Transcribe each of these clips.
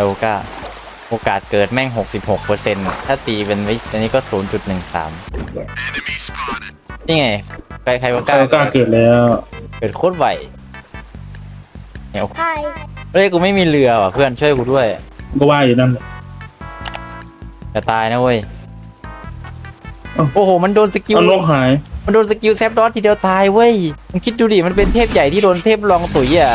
โลกาโอกาสเกิดแม่ง 66เปอร์เซ็นต์ถ้าตีเป็นวิอันนี้ก็ 0.13 นี่ไง ใครใครโอกาก็กล้าเกิดแล้ว เกิดโคตรไวเนี่ยใช่เฮ้ยกูไม่มีเรือว่ะเพื่อนช่วยกูด้วย ก็ว่าอยู่นั่นแหละจะตายนะเว้ยเอ้าโอ้โห มันโดนสกิลเอานกหาย มันโดนสกิลแซฟดอสทีเดียวตายเว้ย มึงคิดดูดิ มันเป็นเทพใหญ่ที่โดนเทพรองตุ๋ยอะ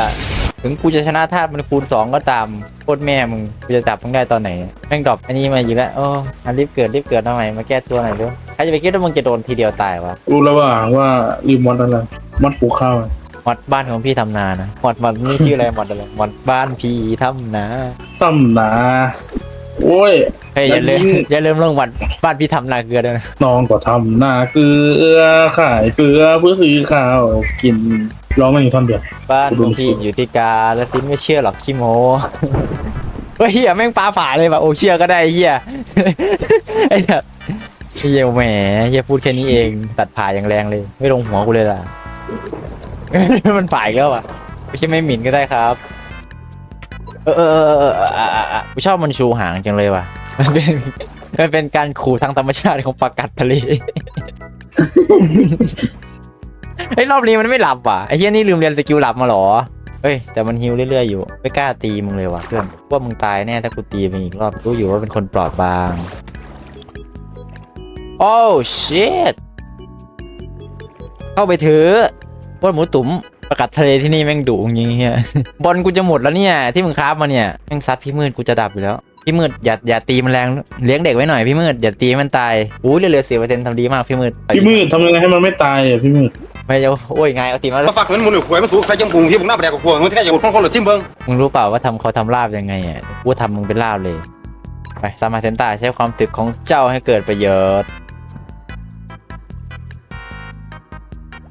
ถึงกูจะชนะธาตุมันคูณสองก็ตามโคตรแม่มึงกูจะจับมึงได้ตอนไหนแม่งดรอปอันนี้มาอยู่แล้วโอ้อะรีบเกิดรีบเกิดทำไมมาแก้ตัวหน่อยด้วยใครจะไปคิดว่ามึงจะโดนทีเดียวตายวะรู้แล้วว่าว่าลืมมอดอะไรมอดปลูกข้าวมอดบ้านของพี่ทำนานะมอดมอดนี่ชื่ออะไรมอดอะไรมอดบ้านพี่ทำนาตั้มหนาโอ้ย เฮ้ยอย่าลืมแล้วยิ่งอย่าลืมเรื่องมอดบ้านพี่ทำนาเกลือด้วยนะน้องก็ทำหน้าเกลือขายเกลือเพื่อซื้อข้าวกินร้องมาอยู่ท่อนเดียวบ้านของพี่อยู่ที่กาแล้วซินไม่เชื่อหรอกขี้โมเฮ้ยเฮียแม่งปลาผ่าเลยว่ะโอ้เชื่อก็ได้เฮียไอ้เหี้ยเฮียแหมเฮียพูดแค่นี้เอง ตัดผ่าอย่างแรงเลย ไม่ลงหัวกูเลยล่ะ มันผ่าอีกแล้วอะไม่ใช่ไม่หมิ่นก็ได้ครับ เออเออเออเออเอออะอะอะกูชอบมันชูหางจังเลยว่ะ มันเป็นมันเป็นการขู่ทางธรรมชาติของปลากัดทะเลเฮ้ยรอบนี้มันไม่หลับว่ะไอ้เฮียนี่ลืมเรียนสกิลหลับมาเหรอเฮ้ยแต่มันฮิวเรื่อยๆอยู่ไม่กล้าตีมึงเลยว่ะเพื่อนว่ามึงตายแน่ถ้ากูตีมึงอีกรอบรู้อยู่ว่าเป็นคนปลอดบางโอ้ชิตเข้าไปเถอะว่าหมูตุ๋มประกัดทะเลที่นี่แม่งดุจริงๆเฮียบอลกูจะหมดแล้วเนี่ย ที่มึงคราฟมาเนี่ยแม่งซัดพี่มืดกูจะดับอยู่แล้ว พี่มืดอย่าอย่าตีมันแรงเลี้ยงเด็กไว้หน่อยพี่มืดอย่าตีให้มันตายอู้เหลือสี่เปอร์เซ็นต์ทำดีมากพี่มืดพี่มืดทำยังไงให้มันไม่ตายอะพี่มืดไม่จะโอ้ยไงเอาตีมาแล้วมาฝากเงินหมุนหรือหวยมันสูงใส่จมูกที่มึงหน้าแปลกกว่าพวกมึงที่แค่อย่าหมดคนคนหรือจิ้มเบิ้งมึงรู้เปล่าว่าทำเขาทำลาบยังไงอะกูทำมึงเป็นลาบเลยไปสามาเซนตาใช้ความตึกของเจ้าให้เกิดประโยชน์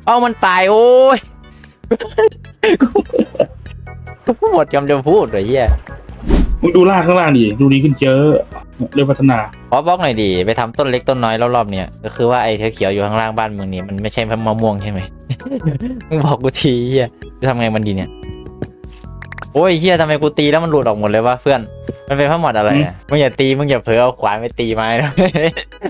เอามันตายโอ้ยกูพูดจำจะพูดเลยเฮีย มึงดูล่างข้างล่างดิดูดีขึ้นเยอะเรื่องพัฒนาขอบอกหน่อยดิไปทำต้นเล็กต้นน้อยรอบๆเนี่ยก็คือว่าไอ้เขียวๆอยู่ข้างล่างบ้านมึงนี่มันไม่ใช่มะม่วงใช่ไหม มึงบอกกูทีเฮียจะทำไงมันดีเนี่ย โอ้ยเฮียทำไมกูตีแล้วมันหลุดออกหมดเลยวะเพื่อน มันเป็นพระหมอดอะไรอะมึงอย่าตีมึงอย่าเผลอเอาขวานไปตีไม้นะ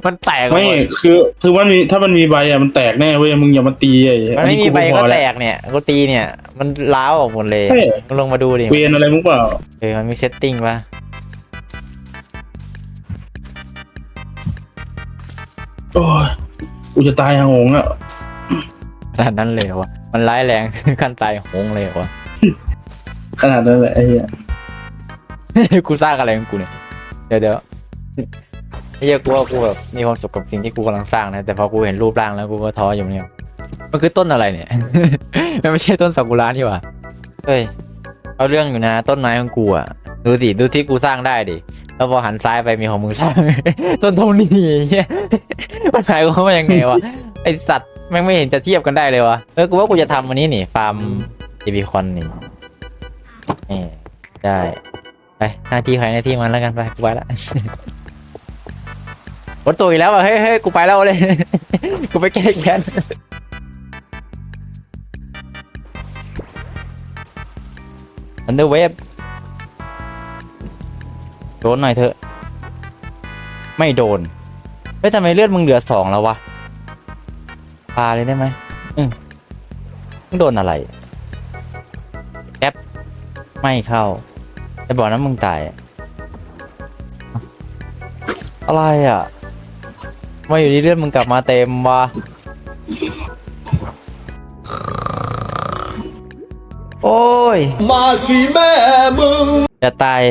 มันแตกออกไม่หมดคือคือมันมีถ้ามันมีใบอะมันแตกแน่เว้ยมึงอย่ามาตีไอ้มันไม่มีใบอัก็พอแตล้วกเนี่ยกูตีเนี่ย มันล้าวออกหมดเลยใช่มึงลงมาดูดิเวียนอะไรมึงเปล่าเออมันมีเซตติ้งปะโอ้ยกูจะตายหางงอะขนาดนั้นเลยเหรอวะมันร้ายแรงขั้นตายโหงเลยเหรอวะขนาดนั้นแหละไอ้เหี้ย กูสร้างอะไรของกูเนี่ย เดี๋ยวเดี๋ยวไอ้เหี้ยกูว่ากูแบบมีความสุขกับสิ่งที่กูกำลังสร้างนะ แต่พอกูเห็นรูปร่างแล้วกูก็ท้ออยู่เนี่ยมันคือต้นอะไรเนี่ย มันไม่ใช่ต้นซากุระนี่หว่าเฮ้ย เอาเรื่องอยู่นะ ต้นไม้ของกูอะ ดูดิ ดูที่กูสร้างได้ดิ แล้วพอหันซ้ายไปมีของมึงสร้าง ต้นเท่านี้เหี้ยมันหมายความว่ายังไงวะ ไอสัตว์แม่งไม่เห็นจะเทียบกันได้เลยวะเออกูว่ากูจะทำอันนี้นี่ ฟาร์มเอบิคอนนี่นี่ได้ หน้าที่ใครหน้าที่มันแล้วกันไปกูไปละวัดตัวอีกแล้วอะเฮ้ยเฮ้ยกูไปแล้วเลยกูไปแก้แค้นอันเดอร์เวฟโดนหน่อยเถอะ ไม่โดนเฮ้ยทำไมเลือดมึงเหลือสองแล้ววะปาเลยได้ไหมอืมมึงโดนอะไรแอปไม่เข้า แต่บอกนะมึงตายอะอะไรอะทำมาอยู่ดีเลือดมึงกลับมาเต็มวะโอ้ย มาสิแม่มึง อย่าตาย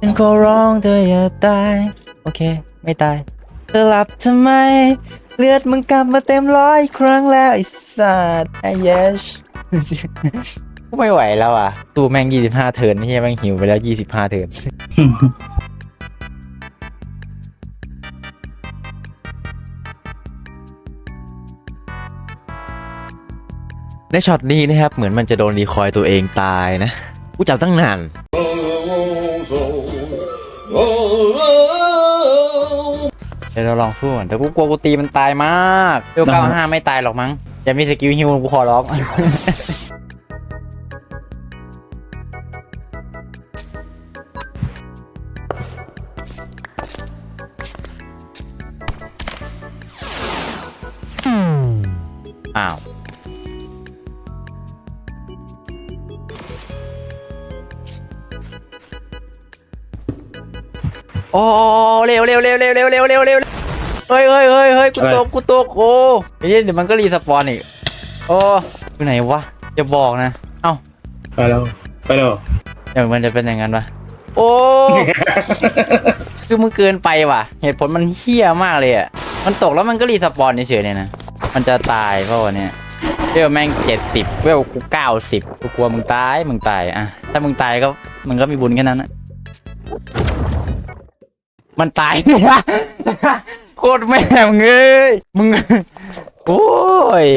ฉันขอร้องเธออย่าตาย โอเค ไม่ตาย เธอหลับทำไม เลือดมึงกลับมาเต็มร้อยครั้งแล้วไอ้สัตว์ไอ้เยช ไม่ไหวแล้วอะ ตู้แม่งยี่สิบห้าเทิร์นนี่แม่งหิวไปแล้วยี่สิบห้าเทิร์นในช็อตนี้นะครับ เหมือนมันจะโดนรีคอยตัวเองตายนะ กูจับตั้งนานเดี๋ยวเราลองสู้ก่อนแต่กูกลัวกูตีมันตายมากเวลเก้าห้าไม่ตายหรอกมั้งอย่ามีสกิลฮิวกูขอร้อง อ้าว โอ้เร็วเร็วเร็วเร็วเร็วเร็วเร็วเร็วเฮ้ยเฮ้ยเฮ้ยเฮ้ยกูตกกูตกโอ้ยเดี๋ยวมันก็รีสปอนอีก โอ้อยู่ไหนวะอย่าบอกนะ เอ้า ไปแล้ว ไปแล้ว เดี๋ยวมันจะเป็นอย่างนั้นปะโอ้ คือมึงเกินไปว่ะ เหตุผลมันเฮี้ยมากเลยอะ มันตกแล้วมันก็รีสปอนเฉยๆเนี่ยนะ มันจะตายเพราะว่าเนี่ยเวลแม่งเจ็ดสิบเวลกูเก้าสิบกูกลัวมึงตายมึงตายอะถ้ามึงตายก็มึงก็มีบุญแค่นั้นนะมันตายเลยนะโคตรแม่มึงเอ้ยมึงโอ้ย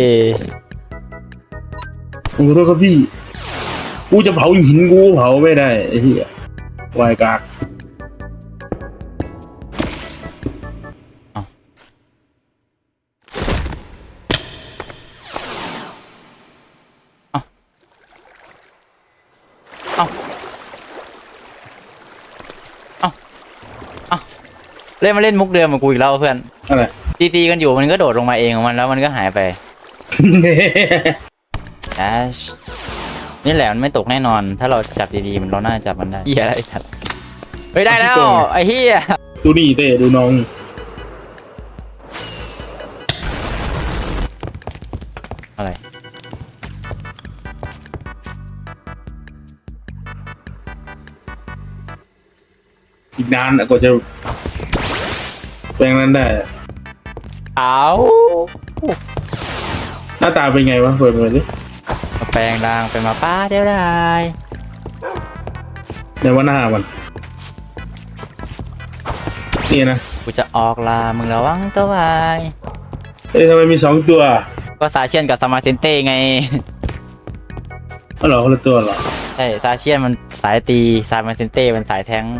โอ้โหครับพี่ กูจะเผาหินกูเผาไม่ได้ไอ้เหี้ยวายกาก เล่นมาเล่นมุกเดิมกับกูอีกแล้วเพื่อนอะไร ตีตีๆกันอยู่มันก็โดดลงมาเองของมันแล้วมันก็หายไปแอชนี่แหละมันไม่ตกแน่นอน ถ้าเราจับดีๆมันเราน่าจะจับมันได้เฮียอะไรทัดเฮ้ยได้แล้ว ไอ้เฮียดูนี่เต้ดูน้อง อะไร อีกนานอะกว่าจะ แปลงนั้นได้อะเอาหน้าตาเป็นไงวะเปิดมาดิมาแปลงร่างเป็นหมาป้าเดียวได้ในว่าหน้ามันนี่นะกูจะออกลามึงระวังตัวไว้เอ้ยทำไมมีสองตัวก็ซาเชียนกับสมาเซนเต้ไง อ๋อเหรอคนละตัวเหรอใช่ซาเชียนมันสายตีซามาเซนเต้มันสายแทงค์